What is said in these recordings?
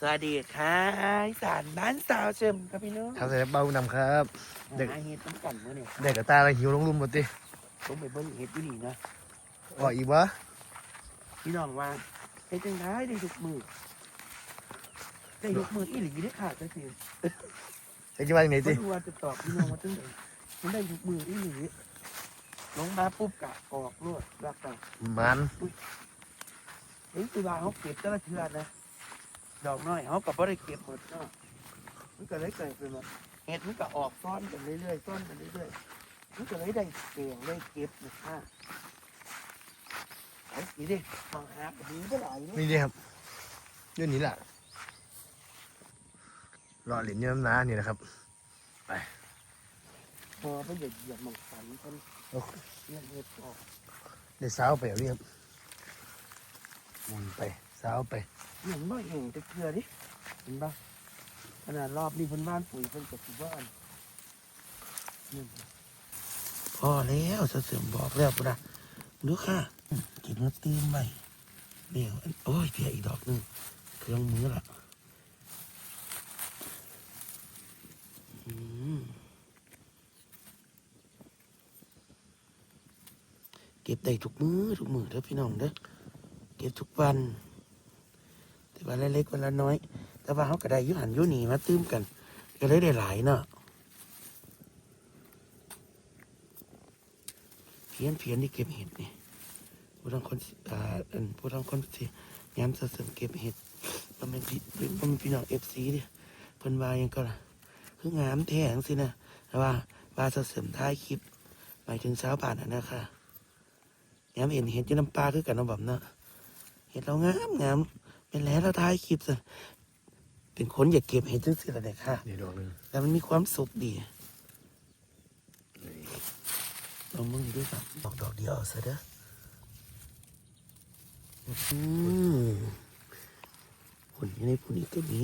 สวัสดีค่ะอีสานบ้านสาวเชิมครับพี่น้องครับเสร็จแล้วเบ้านำครับ เด็ก หาเห็ดต้นก่อนเมื่อเนี่ยเด็กกับตาเราหิวลงรุมหมดดิผมไปเบิ้งเห็ดอยู่นี่นะออกอีกวะพี่น้องว่าเห็ดจังได้ได้ทุกมือได้ทุกมืออีหลีได้ขาดจะสิจะกินว่าอย่างไหนก็ดิดูว่าจะตอบพี่น้องว่าจังไหนมันได้ทุกมืออีหลีลงมาปุ๊บกะออกรวดรักกันมัน เฮ้ยตุลาเขาเก็บแต่ละเทือนนะ ดอกน้อยเขากับบ่ได้เก็บหมดเนาะมันก็เลยเกิดเป็นว่าเห็ดมันก็ออกซ้อนกันเรื่อยๆซ้อนกันเรื่อยๆมันก็เลยได้เก่งได้เก็บนะคะไอ้สีดิมองหาแบบนี้ก็หลายเนอะนี่ดิครับเรื่องนี้แหละรอเหรียญเนื้อน้ำน้านี่นะครับพอไปเหยียบเหยียบหมองสันคนเลี้ยงเห็ดออกได้สาวไปเอานี่ครับหมุนไป สาวไปเหมือนว่าเห็นจะเกลือดิเห็นปะขนาดรอบนี้เพิ่นบ้านปุ๋ยเพิ่นกับที่บ้านนี่พอแล้วเสริมบอกแล้วปุ่นนะดูค่ะกินแล้วตื่นไปเดี๋ยวอันโอ้ยเพียอีกดอกหนึงเครื่องมือละอืมเก็บได้ทุกมือทุกมือเด้อพี่น้องเด้อเก็บทุกวันแต่ วันละเล็กวันละน้อย แต่ว่าเขาก็ได้ยุหันยุหนีมาตื้มกัน ก็เลยได้หลายเนาะเพียนเพียนที่เก็บเห็ดนี่ผู้ทางคนอ่าอันผู้ทางคนที่ย้ำเสริมเก็บเห็ดมันเป็นพี่มันเป็นพี่น้องเอฟซีดิเพิ่นวายังก็ล่ะคืองามแท้งสินะแต่ว่าวาเสริมท้ายคลิปหมายถึงสาวบ้านน่ะนะคะย้ำเห็นเห็ดอยี่น้ำปลาคือกันนาะแบบเนาะเห็ดเรางามงาม เป็นแล้วเราท้ายคลิปซะเป็นคนอยากเก็บเห็ดจังสิละเนี่ยค่ะ นี่ดอกหนึงแต่มันมีความสุขดีลองมึงดูครับดอกดอกเดียวเอาซะเด้ออืมผลอยู่ในผุนอีกก็มี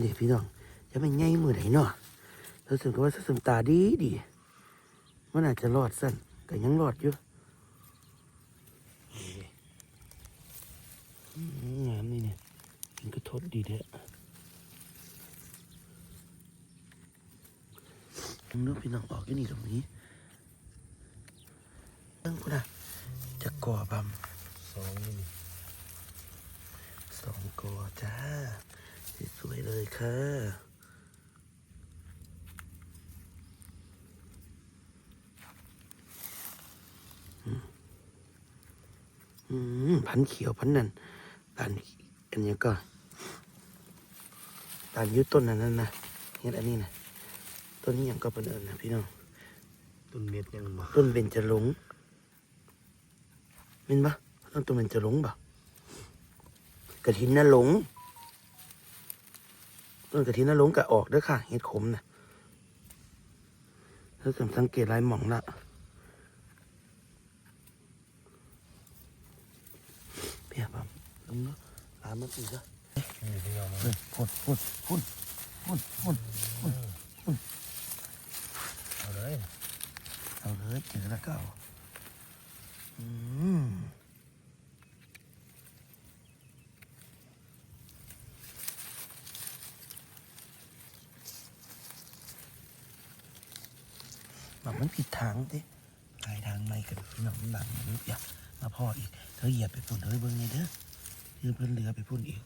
นี่พี่น้องจะเป็นไงมือไหนเนาะเราสึกว่าสมตาดีดี มันอาจจะรอดสั้นแต่ยังรอดอยู่อืมงามนี่เนี่ยมันก็ ทดดีเด้อมึงดูพี่น้องออกอยู่นี่ตรงนี้ตั้งกูนะจะก่อบำสองนี่สองกอจ้าสวยๆเลยค่ะอืมอืมพันเขียวพันนั่นพันอันนี้ก็ พันอยุต้นนั้นนั่นนะเห็นอันนี้นะต้นนี้ยังก็เป็นเอิญนะพี่น้องต้นเม็ดยังบ่ต้นเบญจหลงเห็นปะต้นต้นเบญจหลงปะกระถินน่ะหลงต้นกระถินน่ะหลงกะออกเด้อค่ะเห็ดขมนะถ้าสัสังเกตลายหมองละเพียบลงเนาะลามมาสิซะนี่ พี่น้องพุ่นพุ่นพุ่นพุ่นพุ่นพุ่นเอาเลยเอาเลยเจอแล้วก็เอาอืมแบบมันผิดทางดิไปทางไม่กันพี่น้องหลังอย่ามาพ่ออีก เธอเหยียบไปพุ่นเธอเบิ่งไงเด้อเธอเพิ่นเหลือไปพุ่นอีก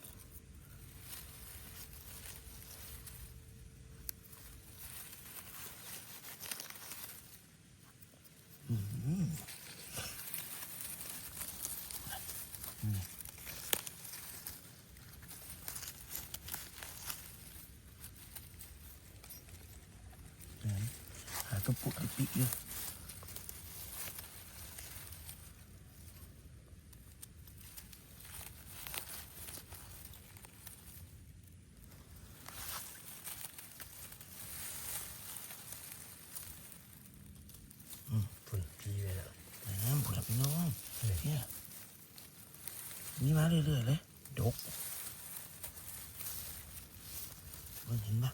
นี้มาเรื่อยๆเลยดกเบิ่งเห็นปะ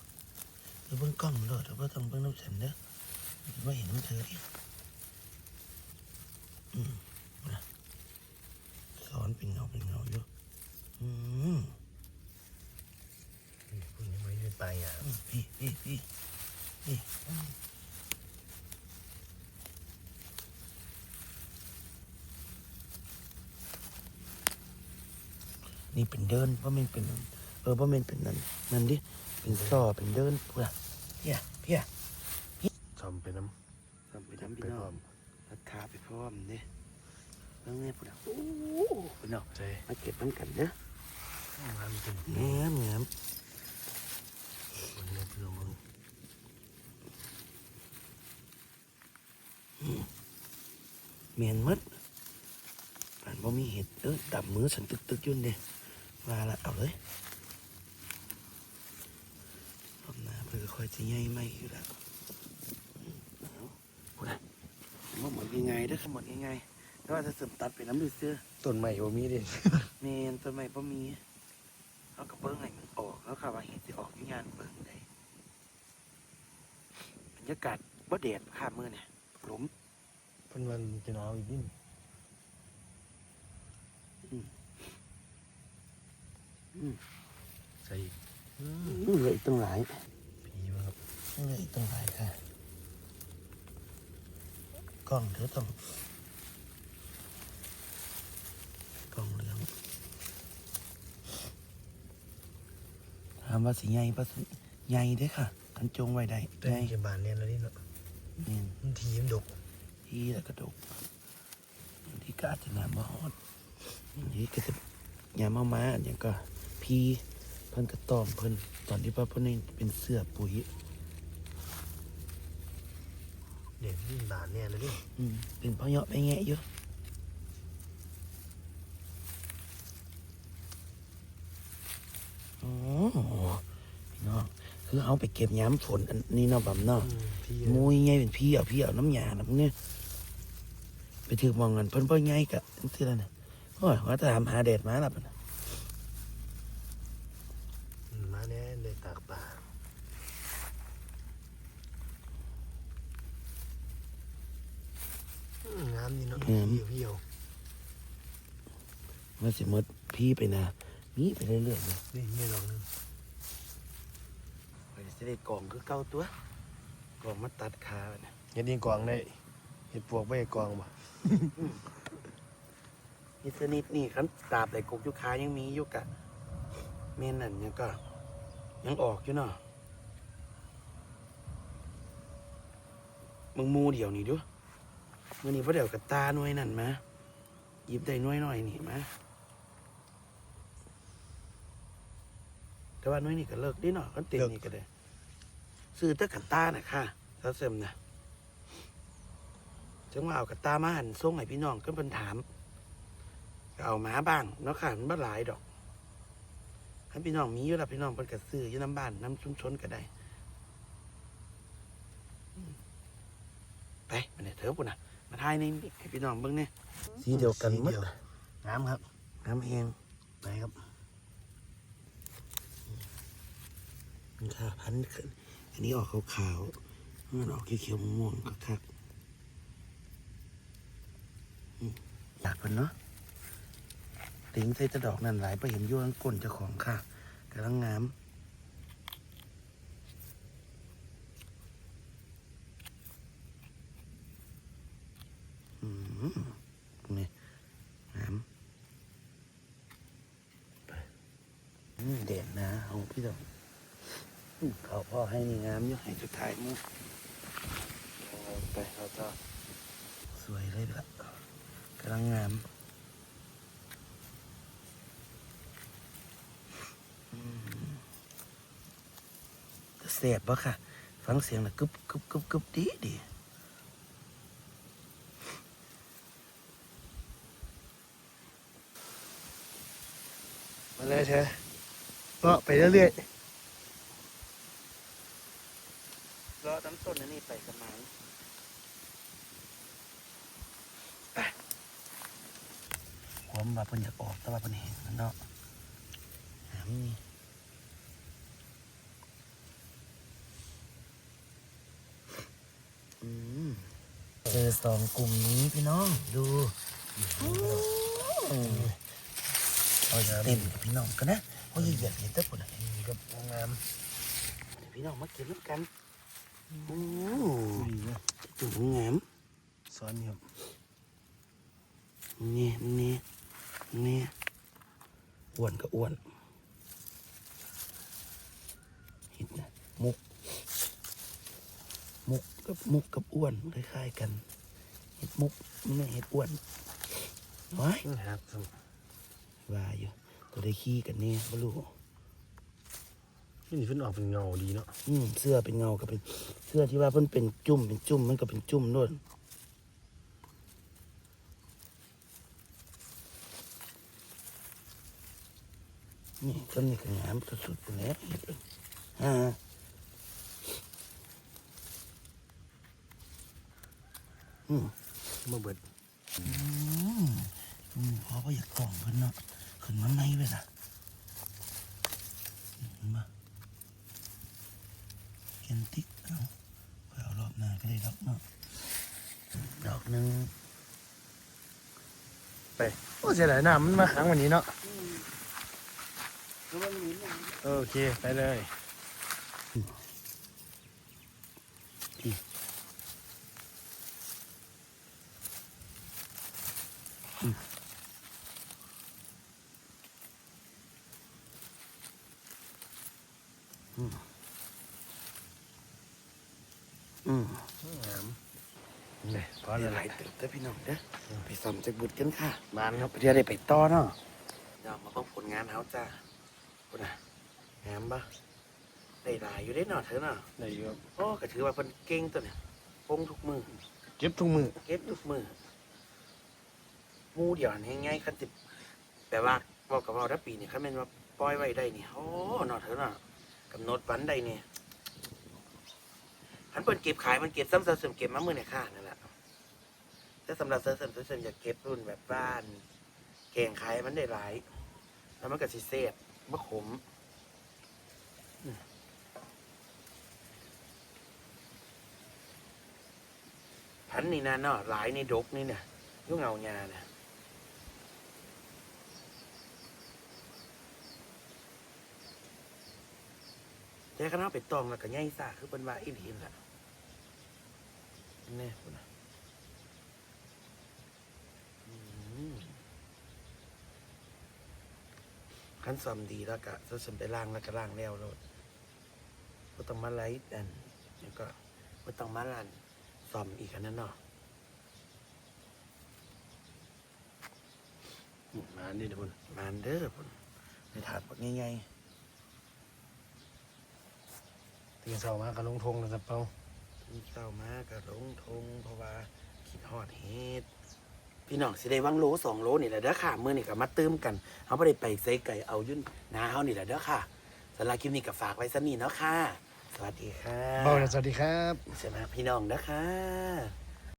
เดี๋ยวเพิ่งกล้องเลยเดี๋ยวเบิ่งต้องเพิ่งน้ำเส้นเด้อไม่เห็นมันเธอดิอืมนะสอนเป็นเงาเป็นเงาเยอะอืมพวกนี้ไม่ได้ไปอะนี่นี่นี่นี่ เป็นเดินเพราะมันเป็นเออเพราะมันเป็นนั่นนั่นดิเป็นซอเป็นเดินพูดอะเพี้ยเพี้ยซ่อมไปน้ทำไปำทำไปพี่พน้ร้อองมราคาไปพร้อมเนี่ยแล้วเนี่ยพูดอะโอ้พี่น้องใจมาเก็บมันกันเด้อน้ำเป็นแง้มแง้มมันเนี่ยพี่น้องมึงเมียนหมดผ่านบ่มีเห็ดเออดับมือฉันตึกตึกๆอยุ่นเด้ มาละเอาเลยรอบหน้าเพื่อค่อยจะใหญ่ไม่อยู่แล้วเอาพูดอะมันหมดยังไงเด้อขหมดยังไงแต่ว่าจะเสริมตัดไปน้ำดูเสื้อต้นใหม่บ่มีดิเมนต้นไม้บ่มีเอากระเบื้องให้มันออกแล้วค่ะว่าเห็ดจะออกอยุ่งานเบิ่งได้บรรยากาศบ่แดดข้ามมือเนี่ยหลุมเพิ่นวันจะหนาวอีกนิด อืม ใส่อืมเหลืออีกตั้งหลายผีวะครับเหลืออีกตั้งหลายค่ะกล้องเธอต้องกล้องเหลืองถามว่าสิใหญ่ปะสิใหญ่เด้อค่ะกันจงไว้ได้ต้นใหญ่เก็บบานเนี่ยแล้วนี่เนาะนี่มันทีมนดกที่แล้วกระดกที่กอาจจะน้ำมาฮอดนี่ก็จะ ยามมามาอันอย่างก็พี่เพิ่นกระต้อมเพิ่นตอนที่ว่าเพิ่นนี่เป็นเสื้อปุ๋ยเนี่ยมันบานเนี่ยแล้วดิอืมเป็นพ่อเหยาะไปแงะอยู่อ๋อพี่น้องคือเอาไปเก็บย้ำฝนอันนี้เนาะบํเนาะอืมพี่มุยไงเป็นพี่เอาพี่เอาน้ำยาน้ำเนี่ยไปถือมองกันเพิ่นพ่อไงกะนั่นสิแล้วเนี่ย โอ้ยว่าจะทำหาแดดมาแล้วปะนะอืมมาแน่เลยตากป่าอืมงามนี่เนาะพี่เพี่ยวว่าสิหมดพี่ไปนะมีไปเรื่อยๆเลยนี่เนี่ยดอกหนึงไปสิได้กล่องคือเก่าตัวกล่องมาตัดขาเนี่ยเฮ็ดยิงกวางได้เฮ็ดปวกไว้ให้กวางบ่ นี่สนิดนี่คันตราบใดกกยุคายังมีอยู่กะเมนนั่นยังก็ ยังออกอยู่เนาะมึงมูเดี๋ยวนี่ดูมื่อนี้พอเดี๋ยวกับตาหน่วยนั่นมาหยิบได้หน่วยหน่อยนี่มาแต่ว่าหน่วยนี่ก็เลิกได้เนาะกันเต็มนี่ก็ได้ซื้อตะกันตาน่ะค่ะถ้าเสริมนะจังว่าเอากันตามาหันส่งให้พี่น้องก็เป็นถาม เอามาบ้างเนาะค่ะมันบ่หลายดอกถ้าพี่น้องมีอยู่แล้วพี่น้องเพิ่นก็ซื้ออยู่น้ำบ้านน้ำชุมชนก็ได้อืมไปมาเนี่ยเถอะปุ่นน่ะมาทายในให้พี่น้องเบิ่งเนี่ยสีเดียวกันหมดสีเดียวงามครับ น้ำแห้งไปครับมันค่ะพันขึ้นอันนี้ออกขาวๆมันออกเขียวๆม่วงๆก็คักอืมอยากเพิ่นเนาะ ติงใส่ตะดอกนั่นหลายไปเห็นยู่ข้างก้นเจ้าของค่ะกำลังงามนี่น้ำไปอืมเด่นนะเอาพี่ต้องอืมเขาพ่อให้นี่งามยู่ให้สุดท้ายมูเอาไปเราต่อสวยเลยละกำลังงาม แต่เสียบปะค่ะ ฟังเสียงนะกึบกึบกึบกึบดีดีมาเลยเธอก็ไปเรื่อยรอน้ำต้นอันนี้ไปกันมาไปผมว่าเพิ่นอยากออกแต่ว่าเพิ่นแห้งแล้วเนาะหามนี่อืม เจอสองกลุ่มนี้พี่น้องดูอืมเอาเต็มกับพี่น้องกันนะเพราะเหยียบเห็นตะปุ่นอะๆนี่ครับงามพี่น้องมาเก็บน้ำกันโอ้ดีนะจุ่มงามซ้อนนี่ครับนี่นี่นี่อ้วนก็อ้วนเห็นนะมุก มุ กกับมุกกับอ้วนคล้ายๆกัน เห็ดมุกมันไม่เห็ดอ้วนว้ายนี่ครับสมว่าอยู่ตัวได้ขี้กันเนี่ยบ่รู้นี่เพิ่นออกเป็นเงาดีเนาะอืมเสื้อเป็นเงาก็เป็นเสื้อที่ว่าเพิ่นเป็นจุ่มเป็นจุ่มมันก็เป็นจุ่มนู่นนี่ต้นนี้ก็งามสุดๆไปแล้วเห็ดเป็นอ่า มมาเบิดอืมอืมเพราะว่าอยากกล่องเพิ่นเนาะขึ้นมาไม่เลยนะเห็นมาเห็นติ๊กเอาไปเอารอบหน้าก็ได้ดอกเนาะดอกหนึ่งไปโอ้เสียดายน้ำมันมาค้างวันนี้เนาะแล้วมันมีหยังโอเค ไปเลย อืม งามนี่พอ ห แล้ว ลายตึกเด้อพี่น้องเด้อไปซ่อมจากบุตรกันค่ะมานครับเดี๋ยวได้ไปต่อเนาะเดี๋ยวมาเบิ่งผลงานเฮาจ้าพุ่นน่ะงามปะได้หลายอยู่ได้เนาะเธอเนาะได้อยู่ครับโอ้ก็ถือว่าเพิ่นเก่งตัวเนี่ยปงทุกมือเก็บทุกมือเก็บทุกมือหมูเดียวนี่ง่ายคันติแปลว่าเว่ากับเว่าถ้าปีนี่คันแม่นว่าปล่อยไว้ได้นี่โอ้เนาะเธอเนาะกำหนดวันได้นี่คันเพิ่นเก็บขายมันเก็บซ้ำๆเสริมเก็บมามื้อในค่านั่นแหละ แต่สำหรับเสริมเสริมเสริมอยากเก็บรุ่นแบบบ้านแกงขายมันได้หลาย แล้วมันก็สิเซฟบ่ขมอืมพันนี่นะเนาะหลายในดกนี่เนี่ยยุ่งเงาญาน่ะแต่คณะเป็ดตองแล้วก็ง่ายซ่าคือเป็นว่าอีหลีนนล่ะแน่พุ่นน่ะอืม ขั้นซ่อมดีแล้วก็จะสมไปล่างแล้วก็ล่างแล้วรถก็ต้องมาไล่อันแล้วก็ไม่ต้องมาลันซ่อมอีกอันนั้นเนาะมานี่เดี๋ยวพุ่นมานเด้อพุ่นในถาดพวกง่ายตื่นเช้ามาก็ลงทงแล้วครับเปาๆที่เจ้ามาก็ลงทงเพราะว่าคิดฮอดเฮ็ด พี่น้องสิได้วังโลสองโลนี่แหละเด้อค่ะมื้อนี้ก็มาตื้มกันเขาไม่ได้ไปใส่ไก่เอายุ่นนาเฮานี่แหละเด้อค่ะสำหรับคลิปนี้ก็ฝากไว้ซะนี่เนาะค่ะ สวัสดีค่ะเปาสวัสดีครับใช่ไหมพี่น้องนะคะ